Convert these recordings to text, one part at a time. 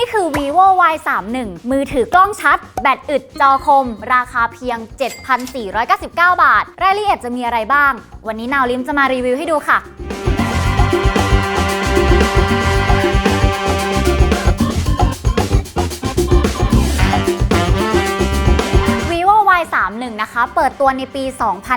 นี่คือ vivo y 3 1มือถือกล้องชัด แบตอึดจอคม ราคาเพียง 7,499 บาท รายละเอียดจะมีอะไรบ้าง วันนี้นาวลิมจะมารีวิวให้ดูค่ะ3 1นะคะ เปิดตัวในปี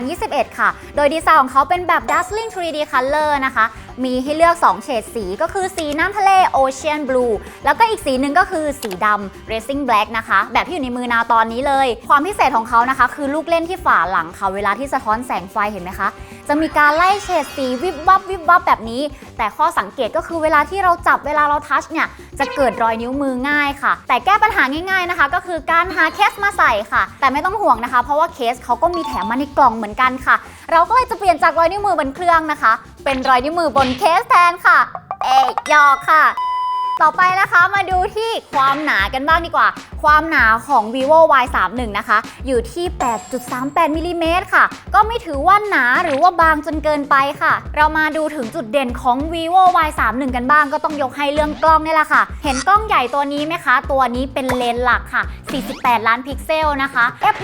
2021 ค่ะ โดยดีไซน์ของเขาเป็นแบบ dazzling 3D color นะคะ มีให้เลือก 2 เฉดสีก็คือสีน้ำทะเล ocean blue แล้วก็อีกสีหนึ่งก็คือสีดำ racing black นะคะ แบบที่อยู่ในมือนาตอนนี้เลย ความพิเศษของเขานะคะ คือลูกเล่นที่ฝาหลังค่ะเวลาที่สะท้อนแสงไฟเห็นไหมคะ จะมีการไล่เฉดสีวิบวับวิบวับแบบนี้ แต่ข้อสังเกตก็คือเวลาที่เราจับเวลาเราทัชเนี่ยจะเกิดรอยนิ้วมือง่ายค่ะ แต่แก้ปัญหาง่ายๆนะคะ ก็คือการหาเคสมาใส่ค่ะ แต่ไม่ต้องห่วงนะคะ เพราะว่าเคสเขาก็มีแถมมาในกล่องเหมือนกันค่ะ เราก็เลยจะเปลี่ยนจากรอยนิ้วมือบนเครื่องนะคะ เป็นรอยนิ้วมือบนเคสแทนค่ะ เอ๊ยยอกค่ะ ต่อไปนะคะมาดูที่ความหนากันบ้างดีกว่า ความหนาของ vivo y 3 1นะคะ อยู่ที่ 8.38มิลลิเมตรค่ะ ก็ไม่ถือว่าหนาหรือว่าบางจนเกินไปค่ะ เรามาดูถึงจุดเด่นของ vivo y 3 1กันบ้างก็ต้องยกให้เรื่องกล้องนี่แหละค่ะ เห็นกล้องใหญ่ตัวนี้ไหมคะ ตัวนี้เป็นเลนส์หลักค่ะ 48 ล้านพิกเซลนะคะ f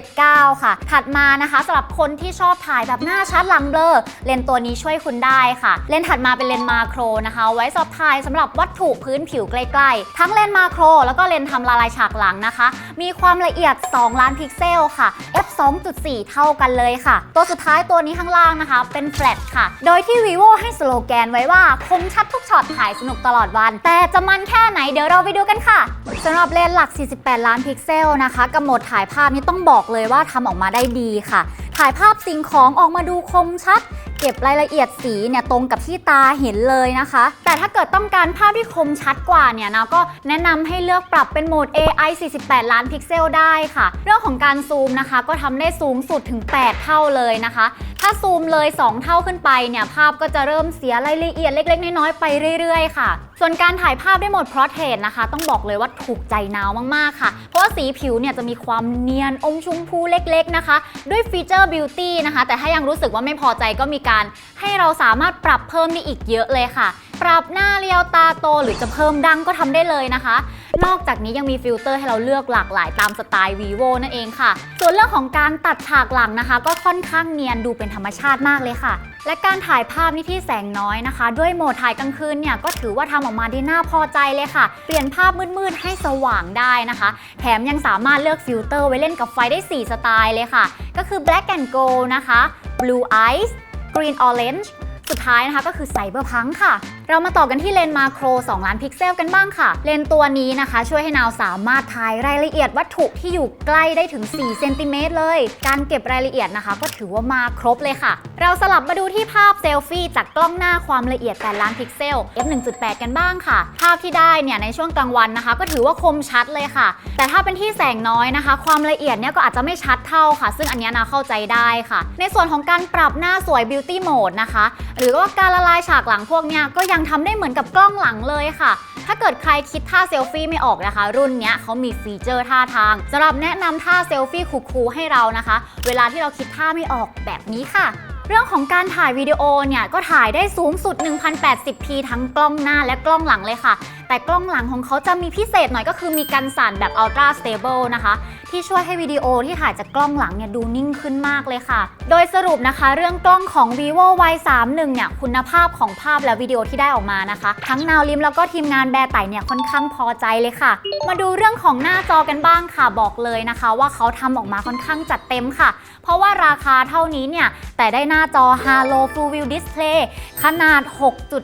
1.79 ค่ะ ถัดมานะคะสำหรับคนที่ชอบถ่ายแบบหน้าชัดหลังเบลอเลนส์ตัวนี้ช่วยคุณได้ค่ะ เลนส์ถัดมาเป็นเลนส์มาโครนะคะ ไว้สอบถ่ายสำหรับวัตถุพื้นผิวใกล้ๆ ทั้งเลนส์มาโคร แล้วก็เลนส์ทำละลายฉากหลังนะคะ มีความละเอียด 2 ล้านพิกเซลค่ะ f 2.4 เท่ากันเลยค่ะ ตัวสุดท้ายตัวนี้ข้างล่างนะคะ เป็นแฟลตค่ะ โดยที่ vivo ให้สโลแกนไว้ว่า คมชัดทุกช็อตถ่ายสนุกตลอดวัน แต่จะมันแค่ไหนเดี๋ยวเราไปดูกันค่ะสำหรับเลนส์หลัก 48 ล้านพิกเซลนะคะกับโหมดถ่ายภาพนี้ต้องบอกเลยว่าทำออกมาได้ดีค่ะ ถ่ายภาพสิ่งของออกมาดูคมชัด เก็บรายละเอียดสีเนี่ยตรงกับที่ตาเห็นเลยนะคะ แต่ถ้าเกิดต้องการภาพที่คมชัดกว่าเนี่ยนะก็แนะนำให้เลือกปรับเป็นโหมด AI 48 ล้านพิกเซลได้ค่ะ เรื่องของการซูมนะคะ ก็ทำได้สูงสุดถึง 8 เท่าเลยนะคะ ถ้าซูมเลย 2 เท่าขึ้นไปเนี่ยภาพก็จะเริ่มเสียรายละเอียดเล็ก ๆ น้อยๆไปเรื่อยๆ ค่ะ ส่วนการถ่ายภาพได้หมดพร็อพเทนนะคะ ต้องบอกเลยว่าถูกใจนาวมากๆค่ะ เพราะว่าสีผิวเนี่ยจะมีความเนียนอมชมพูเล็กๆนะคะ ด้วยฟีเจอร์บิวตี้นะคะ แต่ถ้ายังรู้สึกว่าไม่พอใจก็มีการ ให้เราสามารถปรับเพิ่มได้อีกเยอะเลยค่ะปรับหน้าเรียวตาโตหรือจะเพิ่มดังก็ทำได้เลยนะคะ นอกจากนี้ยังมีฟิลเตอร์ให้เราเลือกหลากหลายตามสไตล์ vivo นั่นเองค่ะ ส่วนเรื่องของการตัดฉากหลังนะคะ ก็ค่อนข้างเนียนดูเป็นธรรมชาติมากเลยค่ะ และการถ่ายภาพนี่ที่แสงน้อยนะคะ ด้วยโหมดถ่ายกลางคืนเนี่ยก็ถือว่าทำออกมาได้น่าพอใจเลยค่ะ เปลี่ยนภาพมืดๆให้สว่างได้นะคะ แถมยังสามารถเลือกฟิลเตอร์ไว้เล่นกับไฟได้ 4 สไตล์เลยค่ะ ก็คือ black and gold นะคะ blue eyes green orange สุดท้ายนะคะก็คือไซเบอร์พังค่ะ เรามาต่อกันที่เลนส์มาโคร 2 ล้านพิกเซลกันบ้างค่ะ เลนส์ตัวนี้นะคะ ช่วยให้นาวสามารถถ่ายรายละเอียดวัตถุที่อยู่ใกล้ได้ถึง 4 เซนติเมตรเลย การเก็บรายละเอียดนะคะ ก็ถือว่ามาครบเลยค่ะ เราสลับมาดูที่ภาพเซลฟี่จากกล้องหน้าความละเอียด 8 ล้านพิกเซล f 1.8 กันบ้างค่ะ ภาพที่ได้เนี่ยในช่วงกลางวันนะคะ ก็ถือว่าคมชัดเลยค่ะ แต่ถ้าเป็นที่แสงน้อยนะคะ ความละเอียดเนี่ยก็อาจจะไม่ชัดเท่าค่ะ ซึ่งอันนี้นาเข้าใจได้ค่ะ ในส่วนของการปรับหน้าสวย Beauty Mode นะคะหรือว่าการละลายฉากหลังพวกเนี้ยก็ยังทำได้เหมือนกับกล้องหลังเลยค่ะ ถ้าเกิดใครคิดท่าเซลฟี่ไม่ออกนะคะ รุ่นเนี้ยเขามีฟีเจอร์ท่าทางสำหรับแนะนำท่าเซลฟี่คูลๆให้เรานะคะ เวลาที่เราคิดท่าไม่ออกแบบนี้ค่ะ เรื่องของการถ่ายวิดีโอเนี่ยก็ถ่ายได้สูงสุด 1080p ทั้งกล้องหน้าและกล้องหลังเลยค่ะ แต่กล้องหลังของเขาจะมีพิเศษหน่อยก็คือมีกันสั่นแบบ Ultra Stable นะคะ ที่ช่วยให้วิดีโอที่ถ่ายจากกล้องหลังเนี่ยดูนิ่งขึ้นมากเลยค่ะ โดยสรุปนะคะ เรื่องกล้องของ vivo y 3 1เนี่ยคุณภาพของภาพและวิดีโอที่ได้ออกมานะคะ ทั้งนาวลิมแล้วก็ทีมงานแบร์ไต่เนี่ยค่อนข้างพอใจเลยค่ะ มาดูเรื่องของหน้าจอกันบ้างค่ะบอกเลยนะคะ ว่าเขาทำออกมาค่อนข้างจัดเต็มค่ะ เพราะว่าราคาเท่านี้เนี่ยแต่ได้หน้าจอ Halo Full View Display ขนาด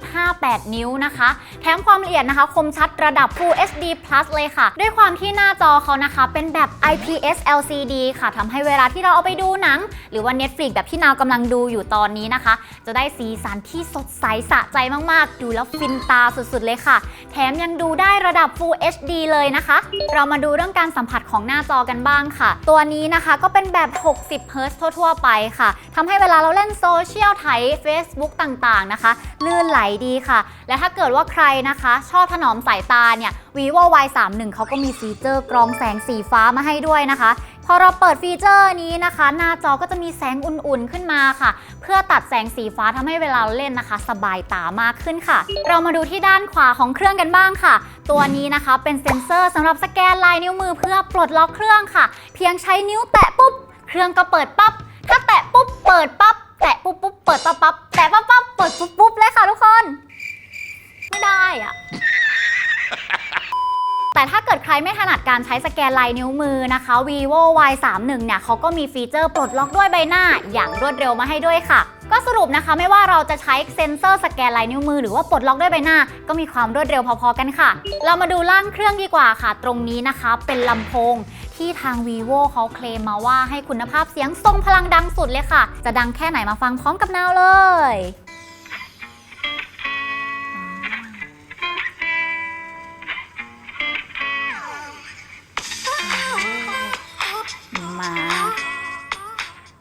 6.58 นิ้วนะคะ แถมความละเอียดนะคะ คมชัดระดับ Full HD Plus เลยค่ะ ด้วยความที่หน้าจอเขานะคะ เป็นแบบ IPS LCD ค่ะทำให้เวลาที่เราเอาไปดูหนัง หรือว่า Netflix แบบที่นาวกำลังดูอยู่ตอนนี้นะคะ จะได้สีสันที่สดใสสะใจมากๆ ดูแล้วฟินตาสุดๆเลยค่ะ แถมยังดูได้ระดับ Full HD เลยนะคะ เรามาดูเรื่องการสัมผัสของหน้าจอกันบ้างค่ะ ตัวนี้นะคะก็เป็นแบบ 60 Hz ทั่วๆไปค่ะทำให้เวลาเราเล่นโซเชียลไถ Facebook ต่างๆนะคะ ลื่นไหลดีค่ะ และถ้าเกิดว่าใครนะคะ ชอบถนอมสายตาเนี่ย vivo y 3 1เขาก็มีฟีเจอร์กรองแสงสีฟ้ามาให้ด้วยนะคะ พอเราเปิดฟีเจอร์นี้นะคะ หน้าจอก็จะมีแสงอุ่นๆขึ้นมาค่ะ เพื่อตัดแสงสีฟ้าทำให้เวลาเราเล่นนะคะ สบายตามากขึ้นค่ะ เรามาดูที่ด้านขวาของเครื่องกันบ้างค่ะ ตัวนี้นะคะเป็นเซ็นเซอร์สำหรับสแกนลายนิ้วมือเพื่อปลดล็อกเครื่องค่ะ เพียงใช้นิ้วแตะปุ๊บ เครื่องก็เปิดปั๊บถ้าแตะปุ๊บ เปิดปั๊บแตะปุ๊บปุ๊บเปิดปั๊บปั๊บแตะปั๊บปั๊บเปิดปุ๊บปุ๊บเลยค่ะทุกคน ไม่ได้อะแต่ถ้าเกิดใครไม่ถนัดการใช้สแกนลายนิ้วมือนะคะ vivo y 3 1เนี่ยเขาก็มีฟีเจอร์ปลดล็อกด้วยใบหน้าอย่างรวดเร็วมาให้ด้วยค่ะ ก็สรุปนะคะไม่ว่าเราจะใช้เซ็นเซอร์สแกนลายนิ้วมือหรือว่าปลดล็อกด้วยใบหน้า ก็มีความรวดเร็วพอๆกันค่ะ เรามาดูล่างเครื่องดีกว่าค่ะ ตรงนี้นะคะเป็นลำโพง ที่ทาง vivo เขาเคลมมาว่าให้คุณภาพเสียงทรงพลังดังสุดเลยค่ะ จะดังแค่ไหนมาฟังพร้อมกับนาวเลยมา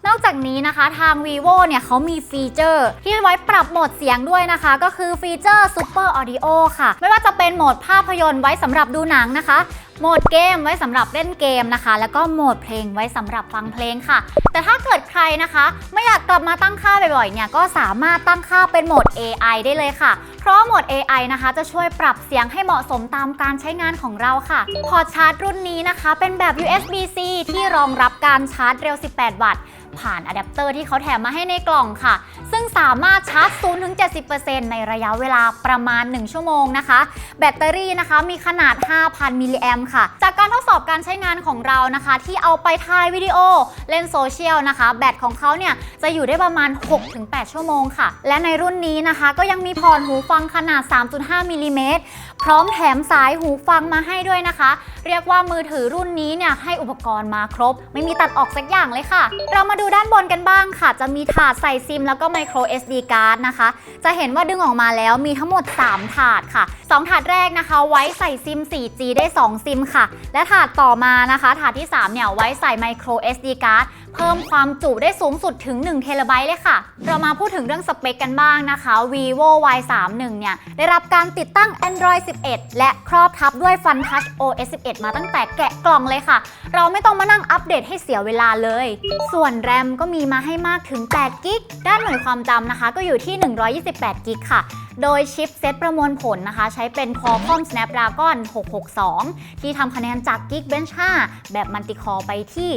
นอกจากนี้นะคะทาง vivo เนี่ยเขามีฟีเจอร์ ที่ไว้ปรับโหมดเสียงด้วยนะคะ ก็คือฟีเจอร์ Super Audio ค่ะ ไม่ว่าจะเป็นโหมดภาพยนตร์ไว้สำหรับดูหนังนะคะ โหมดเกมไว้สำหรับเล่นเกมนะคะ แล้วก็โหมดเพลงไว้สำหรับฟังเพลงค่ะ แต่ถ้าเกิดใครนะคะ ไม่อยากกลับมาตั้งค่าบ่อยๆเนี่ยก็สามารถตั้งค่าเป็นโหมด AI ได้เลยค่ะ เพราะโหมด AI นะคะ จะช่วยปรับเสียงให้เหมาะสมตามการใช้งานของเราค่ะ พอร์ตชาร์จรุ่นนี้นะคะ เป็นแบบ USB-C ที่รองรับการชาร์จเร็ว 18 วัตต์ผ่านอะแดปเตอร์ที่เขาแถมมาให้ในกล่องค่ะ ซึ่งสามารถชาร์จ 0-70%ในระยะเวลาประมาณ 1 ชั่วโมงนะคะ แบตเตอรี่นะคะมีขนาด 5,000 มิลลิแอมค่ะ จากการทดสอบการใช้งานของเรานะคะ ที่เอาไปถ่ายวิดีโอเล่นโซเชียลนะคะ แบตของเขาเนี่ยจะอยู่ได้ประมาณ 6-8 ชั่วโมงค่ะ และในรุ่นนี้นะคะ ก็ยังมีพอร์ตหูฟังขนาด 3.5มิลลิเมตรพร้อมแถมสายหูฟังมาให้ด้วยนะคะ เรียกว่ามือถือรุ่นนี้เนี่ยให้อุปกรณ์มาครบ ไม่มีตัดออกสักอย่างเลยค่ะ เรามาดูด้านบนกันบ้างค่ะ จะมีถาดใส่ซิมแล้วก็ micro SD card นะคะ จะเห็นว่าดึงออกมาแล้วมีทั้งหมด 3 ถาดค่ะ 2 ถาดแรกนะคะ ไว้ใส่ซิม 4G ได้ 2 ซิมค่ะ และถาดต่อมานะคะ ถาดที่ 3 เนี่ยไว้ใส่ micro SD card เพิ่มความจุได้สูงสุดถึง1เทราไบต์เลยค่ะ เรามาพูดถึงเรื่องสเปคกันบ้างนะคะ vivo y 3 1เนี่ย ได้รับการติดตั้ง Android 11 และครอบทับด้วย Fun Touch OS 11 มาตั้งแต่แกะกล่องเลยค่ะ เราไม่ต้องมานั่งอัปเดตให้เสียเวลาเลย ส่วน RAM ก็มีมาให้มากถึง8กิกด้านหน่วยความจำนะคะ ก็อยู่ที่128กิกค่ะโดยชิปเซตประมวลผลนะคะ ใช้เป็น Qualcomm Snapdragon 662 ที่ทำคะแนนจาก Geekbench 5 แบบมัลติคอร์ไปที่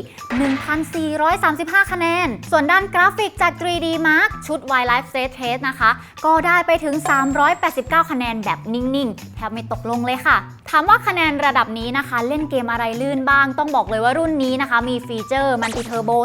1,435 คะแนน ส่วนด้านกราฟิกจาก 3D Mark ชุด Wildlife State Test นะคะ ก็ได้ไปถึง 389 คะแนนแบบนิ่งๆ แทบไม่ตกลงเลยค่ะ ถามว่าคะแนนระดับนี้นะคะ เล่นเกมอะไรลื่นบ้าง ต้องบอกเลยว่ารุ่นนี้นะคะ มีฟีเจอร์ Multi Turbo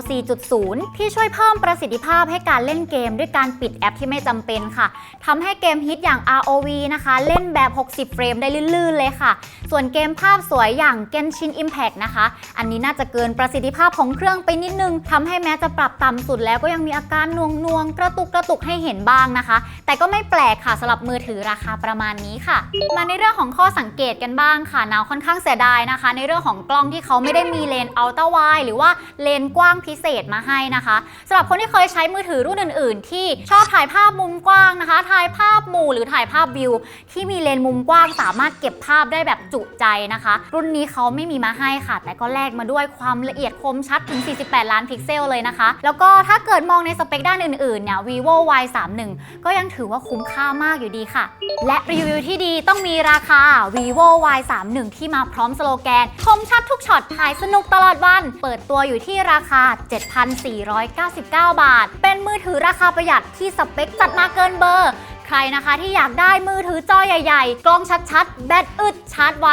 4.0 ที่ช่วยเพิ่มประสิทธิภาพให้การเล่นเกมด้วยการปิดแอปที่ไม่จำเป็นค่ะทำให้เกมฮิตอย่าง ROV นะคะ เล่นแบบ 60 เฟรมได้ลื่นๆเลยค่ะ ส่วนเกมภาพสวยอย่าง Genshin Impact นะคะ อันนี้น่าจะเกินประสิทธิภาพของเครื่องไปนิดนึงทำให้แม้จะปรับต่ำสุดแล้วก็ยังมีอาการนวงนวงกระตุกกระตุกให้เห็นบ้างนะคะ แต่ก็ไม่แปลกค่ะสำหรับมือถือราคาประมาณนี้ค่ะ มาในเรื่องของข้อสังเกตกันบ้างค่ะนาวค่อนข้างเสียดายนะคะ ในเรื่องของกล้องที่เขาไม่ได้มีเลนส์อัลตร้าไวหรือว่าเลนส์กว้างพิเศษมาให้นะคะสำหรับคนที่เคยใช้มือถือรุ่นอื่น ๆ ที่ชอบถ่ายภาพมุมกว้างนะคะ ถ่ายภาพหมู่หรือถ่ายภาพวิว ที่มีเลนส์มุมกว้างสามารถเก็บภาพได้แบบจุใจนะคะ รุ่นนี้เขาไม่มีมาให้ค่ะ แต่ก็แลกมาด้วยความละเอียดคมชัดถึง 48 ล้านพิกเซลเลยนะคะ แล้วก็ถ้าเกิดมองในสเปคด้านอื่นๆเนี่ย vivo y 3 1ก็ยังถือว่าคุ้มค่ามากอยู่ดีค่ะ และรีวิวที่ดีต้องมีราคา vivo y 3 1ที่มาพร้อมสโลแกน คมชัดทุกช็อตถ่ายสนุกตลอดวัน เปิดตัวอยู่ที่ราคา 7,499 บาท เป็นมือถือราคาประหยัดที่สเปคจัดมาเกินเบอร์ ใครนะคะที่อยากได้มือถือจอใหญ่ๆ กล้องชัดๆ แบตอึดชาร์จไว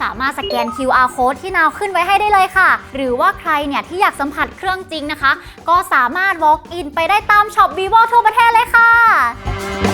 สามารถสแกน QR code ที่นาวขึ้นไว้ให้ได้เลยค่ะ หรือว่าใครเนี่ยที่อยากสัมผัสเครื่องจริงนะคะ ก็สามารถ walk in ไปได้ตามช็อป vivo ทั่วประเทศเลยค่ะ